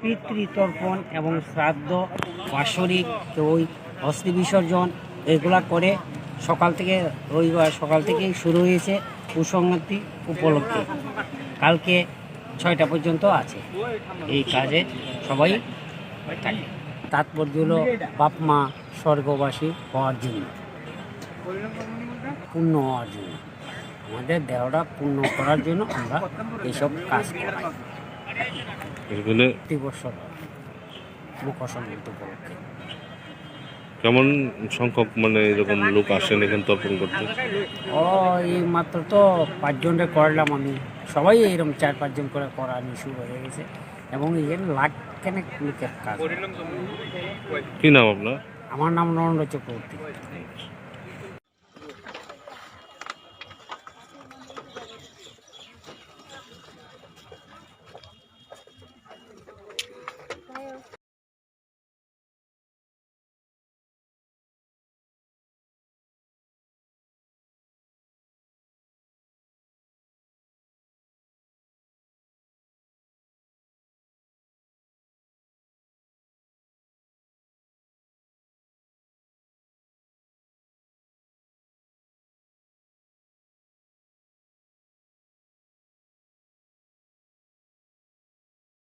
পিতৃতর্পণ এবং শ্রাদ্ধ, বাৎসরিক ওই অস্থি বিসর্জন, এগুলা করে সকাল থেকে রবিবার সকাল থেকেই শুরু হয়েছে কুসংক্রান্তি উপলক্ষে কালকে ছয়টা পর্যন্ত আছে। এই কাজে সবাই থাকে। তাৎপর্য হলো বাপ, মা, স্বর্গবাসী হওয়ার জন্য, পূর্ণ হওয়ার জন্য। আমাদের দেহটা পূর্ণ করার জন্য আমরা এইসব কাজ করাই বছর মকর সংক্রান্তি উপলক্ষে। কেমন সংখ্যক মানে এরকম লোক আসেন এখানে তর্পণ করতে? ও এই মাত্র তো পাঁচজনরে করলাম আমি। সবাই এরকম চার পাঁচজন করে করা নিয়ে শুরু হয়ে গেছে। এবং এর লাখ কেনেক লোকের কাজ। কি নাম আপনার? আমার নাম নরেন্দ্র চক্রবর্তী।